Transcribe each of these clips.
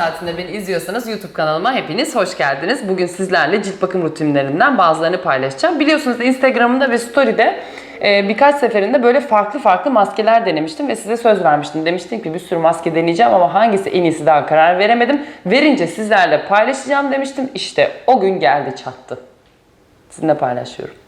saatinde beni izliyorsanız YouTube kanalıma hepiniz hoş geldiniz. Bugün sizlerle cilt bakım rutinlerinden bazılarını paylaşacağım. Biliyorsunuz Instagram'da ve Story'de e, birkaç seferinde böyle farklı farklı maskeler denemiştim ve size söz vermiştim. Demiştim ki bir sürü maske deneyeceğim ama hangisi en iyisi daha karar veremedim. Verince sizlerle paylaşacağım demiştim. İşte o gün geldi çattı. Sizinle paylaşıyorum.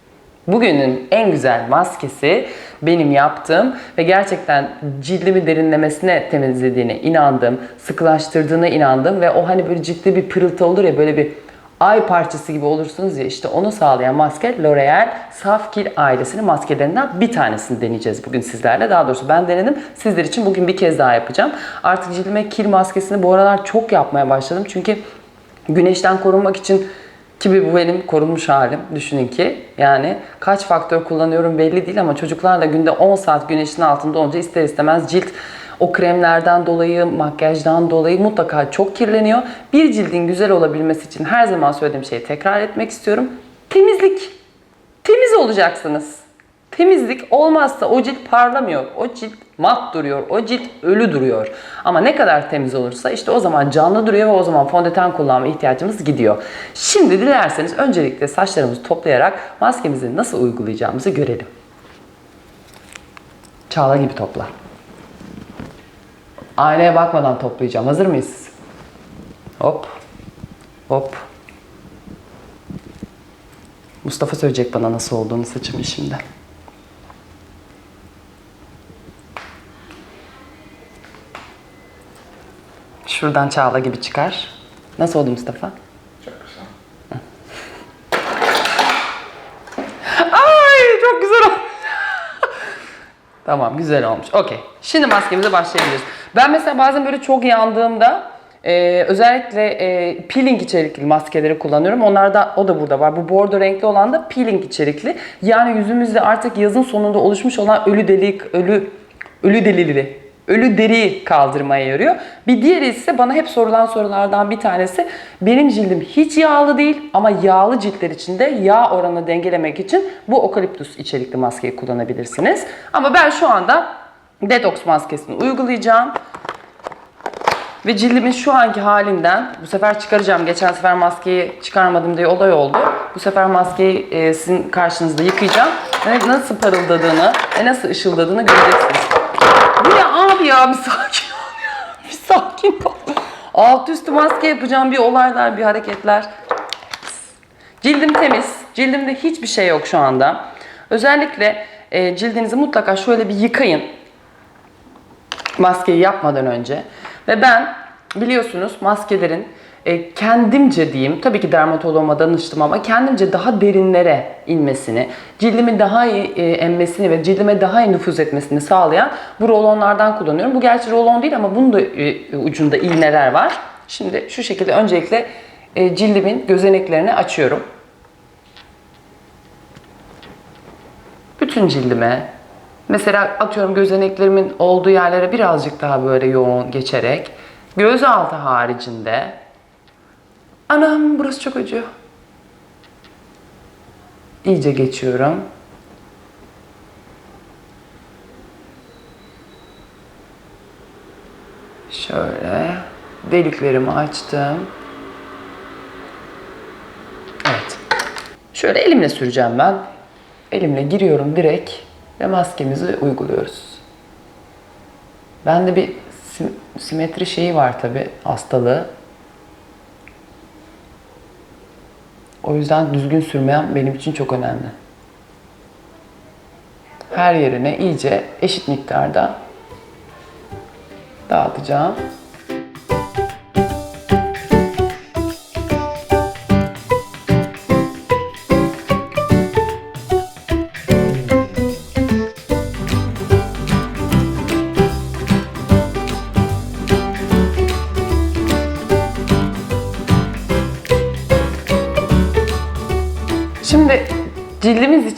Bugünün en güzel maskesi benim yaptığım ve gerçekten cildimi derinlemesine temizlediğine inandım, sıkılaştırdığına inandım ve o hani böyle ciltte bir pırıltı olur ya böyle bir ay parçası gibi olursunuz ya işte onu sağlayan maske L'Oreal Saf Kil ailesinin maskelerinden bir tanesini deneyeceğiz bugün sizlerle. Daha doğrusu ben denedim. Sizler için bugün bir kez daha yapacağım. Artık cildime kil maskesini bu aralar çok yapmaya başladım. Çünkü güneşten korunmak için ki bu benim korunmuş halim. Düşünün ki yani kaç faktör kullanıyorum belli değil ama çocuklarla günde 10 saat güneşin altında olunca ister istemez cilt o kremlerden dolayı, makyajdan dolayı mutlaka çok kirleniyor. Bir cildin güzel olabilmesi için her zaman söylediğim şeyi tekrar etmek istiyorum. Temizlik. Temiz olacaksınız. Temizlik olmazsa o cilt parlamıyor. O cilt mat duruyor. O cilt ölü duruyor. Ama ne kadar temiz olursa işte o zaman canlı duruyor ve o zaman fondöten kullanma ihtiyacımız gidiyor. Şimdi dilerseniz öncelikle saçlarımızı toplayarak maskemizi nasıl uygulayacağımızı görelim. Çağla gibi topla. Aynaya bakmadan toplayacağım. Hazır mıyız? Hop. Hop. Mustafa söyleyecek bana nasıl olduğunu saçımın şimdi. Şuradan Çağla gibi çıkar. Nasıl oldu Mustafa? Çok güzel. Ay çok güzel olmuş. tamam güzel olmuş. Okey. Şimdi maskemize başlayabiliriz. Ben mesela bazen böyle çok yandığımda e, özellikle e, peeling içerikli maskeleri kullanıyorum. Onlarda o da burada var. Bu bordo renkli olan da peeling içerikli. Yani yüzümüzde artık yazın sonunda oluşmuş olan ölü delik, ölü ölü delili ölü deriyi kaldırmaya yarıyor. Bir diğeri ise bana hep sorulan sorulardan bir tanesi benim cildim hiç yağlı değil ama yağlı ciltler için de yağ oranını dengelemek için bu okaliptus içerikli maskeyi kullanabilirsiniz. Ama ben şu anda detoks maskesini uygulayacağım. Ve cildimin şu anki halinden bu sefer çıkaracağım. Geçen sefer maskeyi çıkarmadım diye olay oldu. Bu sefer maskeyi e, sizin karşınızda yıkayacağım. Ve nasıl parıldadığını ve nasıl ışıldadığını göreceksiniz. Ya bir sakin ol ya. Bir sakin ol. Alt üstü maske yapacağım bir olaylar bir hareketler. Cildim temiz. Cildimde hiçbir şey yok şu anda. Özellikle e, cildinizi mutlaka şöyle bir yıkayın. Maskeyi yapmadan önce. Ve ben biliyorsunuz maskelerin e, kendimce diyeyim, tabii ki dermatoloğuma danıştım ama kendimce daha derinlere inmesini, cildimi daha iyi e, emmesini ve cildime daha iyi nüfuz etmesini sağlayan bu rolonlardan kullanıyorum. Bu gerçi rolon değil ama bunun da e, ucunda iğneler var. Şimdi şu şekilde öncelikle cildimin gözeneklerini açıyorum. Bütün cildime mesela atıyorum gözeneklerimin olduğu yerlere birazcık daha böyle yoğun geçerek göz altı haricinde anam burası çok acıyor. İyice geçiyorum. Şöyle deliklerimi açtım. Evet. Şöyle elimle süreceğim ben. Elimle giriyorum direkt ve maskemizi uyguluyoruz. Bende bir sim- simetri şeyi var tabi hastalığı. O yüzden düzgün sürmem benim için çok önemli. Her yerine iyice eşit miktarda dağıtacağım.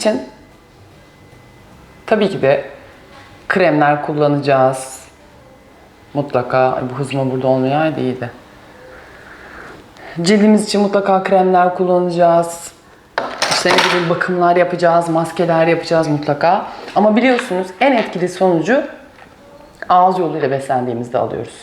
İçin tabii ki de kremler kullanacağız. Mutlaka bu hızıma burada olmayaydı iyiydi. Cildimiz için mutlaka kremler kullanacağız. İşte ne bileyim bakımlar yapacağız, maskeler yapacağız mutlaka. Ama biliyorsunuz en etkili sonucu ağız yoluyla beslendiğimizde alıyoruz.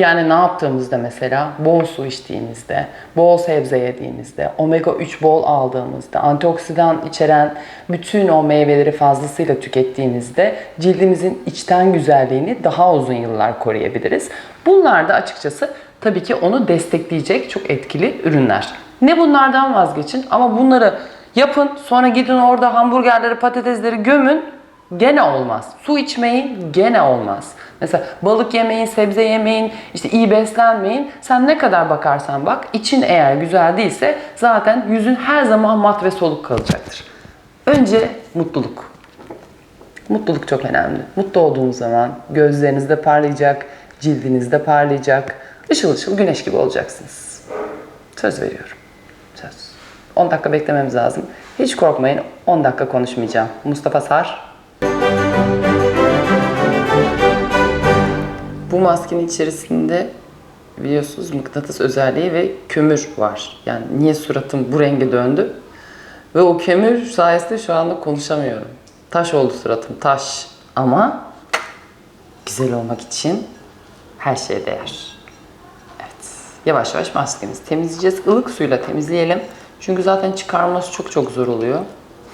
Yani ne yaptığımızda mesela bol su içtiğimizde, bol sebze yediğimizde, omega 3 bol aldığımızda, antioksidan içeren bütün o meyveleri fazlasıyla tükettiğimizde cildimizin içten güzelliğini daha uzun yıllar koruyabiliriz. Bunlar da açıkçası tabii ki onu destekleyecek çok etkili ürünler. Ne bunlardan vazgeçin ama bunları yapın sonra gidin orada hamburgerleri, patatesleri gömün Gene olmaz. Su içmeyin gene olmaz. Mesela balık yemeyin, sebze yemeyin, işte iyi beslenmeyin. Sen ne kadar bakarsan bak, için eğer güzel değilse zaten yüzün her zaman mat ve soluk kalacaktır. Önce mutluluk. Mutluluk çok önemli. Mutlu olduğunuz zaman gözlerinizde parlayacak, cildinizde parlayacak, ışıl ışıl güneş gibi olacaksınız. Söz veriyorum. Söz. 10 dakika beklememiz lazım. Hiç korkmayın 10 dakika konuşmayacağım. Mustafa Sar, Bu maskenin içerisinde biliyorsunuz mıknatıs özelliği ve kömür var. Yani niye suratım bu renge döndü? Ve o kömür sayesinde şu anda konuşamıyorum. Taş oldu suratım, taş. Ama güzel olmak için her şeye değer. Evet. Yavaş yavaş maskemizi temizleyeceğiz. Ilık suyla temizleyelim. Çünkü zaten çıkarması çok çok zor oluyor.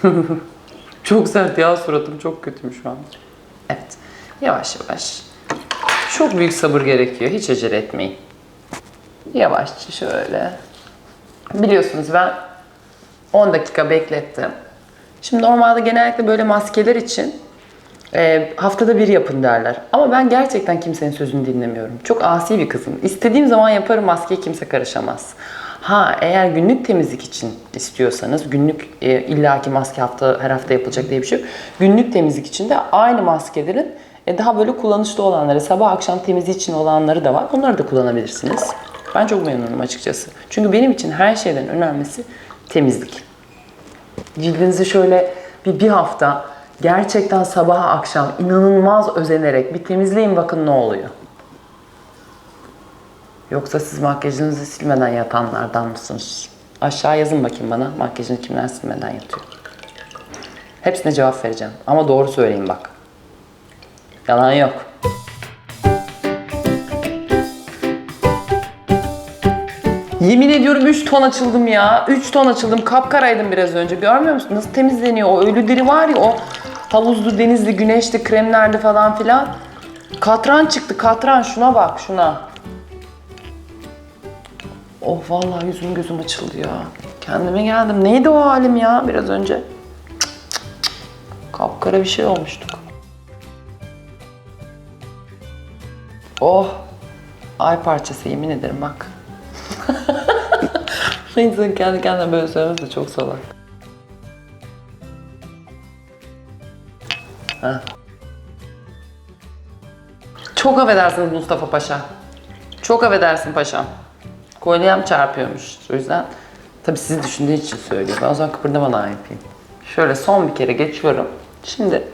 çok sert ya suratım çok kötüyüm şu an. Evet. Yavaş yavaş çok büyük sabır gerekiyor. Hiç acele etmeyin. Yavaşça şöyle. Biliyorsunuz ben 10 dakika beklettim. Şimdi normalde genellikle böyle maskeler için e, haftada bir yapın derler. Ama ben gerçekten kimsenin sözünü dinlemiyorum. Çok asi bir kızım. İstediğim zaman yaparım maskeye kimse karışamaz. Ha eğer günlük temizlik için istiyorsanız günlük e, illaki maske hafta her hafta yapılacak diye bir şey yok. Günlük temizlik için de aynı maskelerin daha böyle kullanışlı olanları, sabah akşam temizliği için olanları da var. Onları da kullanabilirsiniz. Ben çok memnunum açıkçası. Çünkü benim için her şeyden önemlisi temizlik. Cildinizi şöyle bir, bir hafta gerçekten sabah akşam inanılmaz özenerek bir temizleyin bakın ne oluyor. Yoksa siz makyajınızı silmeden yatanlardan mısınız? Aşağı yazın bakayım bana makyajını kimler silmeden yatıyor. Hepsine cevap vereceğim. Ama doğru söyleyin bak. Yalan yok. Yemin ediyorum 3 ton açıldım ya. 3 ton açıldım. Kapkaraydım biraz önce. Görmüyor musun? Nasıl temizleniyor? O ölü deri var ya o havuzlu, denizli, güneşli, kremlerdi falan filan. Katran çıktı. Katran şuna bak şuna. Oh vallahi yüzüm gözüm açıldı ya. Kendime geldim. Neydi o halim ya biraz önce? Cık cık cık. Kapkara bir şey olmuştuk. Oh! Ay parçası yemin ederim bak. İnsanın kendi kendine böyle söylemesi de çok salak. Ha. Çok affedersiniz Mustafa Paşa. Çok affedersin paşam. Kolyem çarpıyormuş. O yüzden tabii sizi düşündüğü için söylüyor. Ben o zaman kıpırdamadan yapayım. Şöyle son bir kere geçiyorum. Şimdi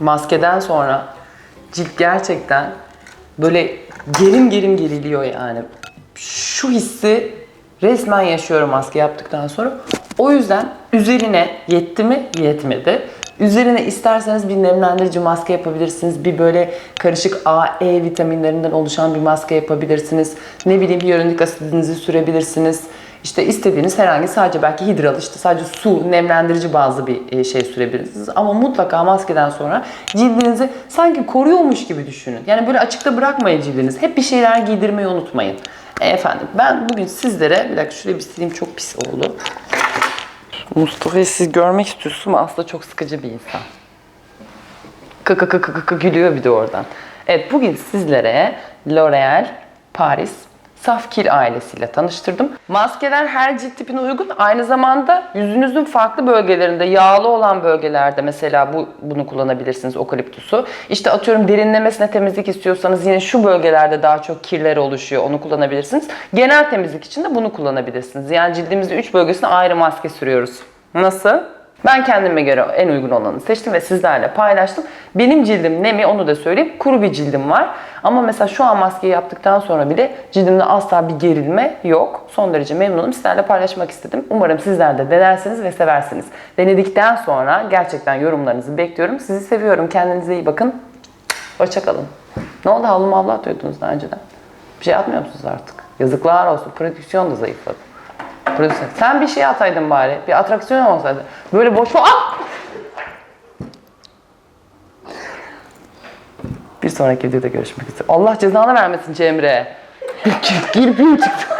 maskeden sonra cilt gerçekten böyle gerim gerim geriliyor yani. Şu hissi resmen yaşıyorum maske yaptıktan sonra. O yüzden üzerine yetti mi? Yetmedi. Üzerine isterseniz bir nemlendirici maske yapabilirsiniz. Bir böyle karışık A, E vitaminlerinden oluşan bir maske yapabilirsiniz. Ne bileyim hyaluronik asidinizi sürebilirsiniz. İşte istediğiniz herhangi sadece belki hidral işte sadece su nemlendirici bazı bir e, şey sürebilirsiniz. Ama mutlaka maskeden sonra cildinizi sanki koruyormuş gibi düşünün. Yani böyle açıkta bırakmayın cildinizi. Hep bir şeyler giydirmeyi unutmayın. Efendim ben bugün sizlere bir dakika şuraya bir sileyim çok pis oldu. Mustafa'yı siz görmek istiyorsunuz ama aslında çok sıkıcı bir insan. Kıkı kıkı kıkı gülüyor bir de oradan. Evet bugün sizlere L'Oreal Paris Saf Kil ailesiyle tanıştırdım. Maskeler her cilt tipine uygun. Aynı zamanda yüzünüzün farklı bölgelerinde, yağlı olan bölgelerde mesela bu bunu kullanabilirsiniz okaliptusu. İşte atıyorum derinlemesine temizlik istiyorsanız yine şu bölgelerde daha çok kirler oluşuyor. Onu kullanabilirsiniz. Genel temizlik için de bunu kullanabilirsiniz. Yani cildimizde 3 bölgesine ayrı maske sürüyoruz. Nasıl? Ben kendime göre en uygun olanı seçtim ve sizlerle paylaştım. Benim cildim nemi onu da söyleyeyim. Kuru bir cildim var. Ama mesela şu an maskeyi yaptıktan sonra bile cildimde asla bir gerilme yok. Son derece memnunum. Sizlerle paylaşmak istedim. Umarım sizler de denersiniz ve seversiniz. Denedikten sonra gerçekten yorumlarınızı bekliyorum. Sizi seviyorum. Kendinize iyi bakın. Hoşçakalın. Ne oldu havlu mavlu atıyordunuz daha önceden? Bir şey atmıyor musunuz artık? Yazıklar olsun. Prodüksiyon da zayıfladı. Prodüksiyon. Sen bir şey ataydın bari. Bir atraksiyon olsaydı. Böyle boş Ah! Bir sonraki videoda görüşmek üzere. Allah cezanı vermesin Cemre. Kirpiğim çıktı.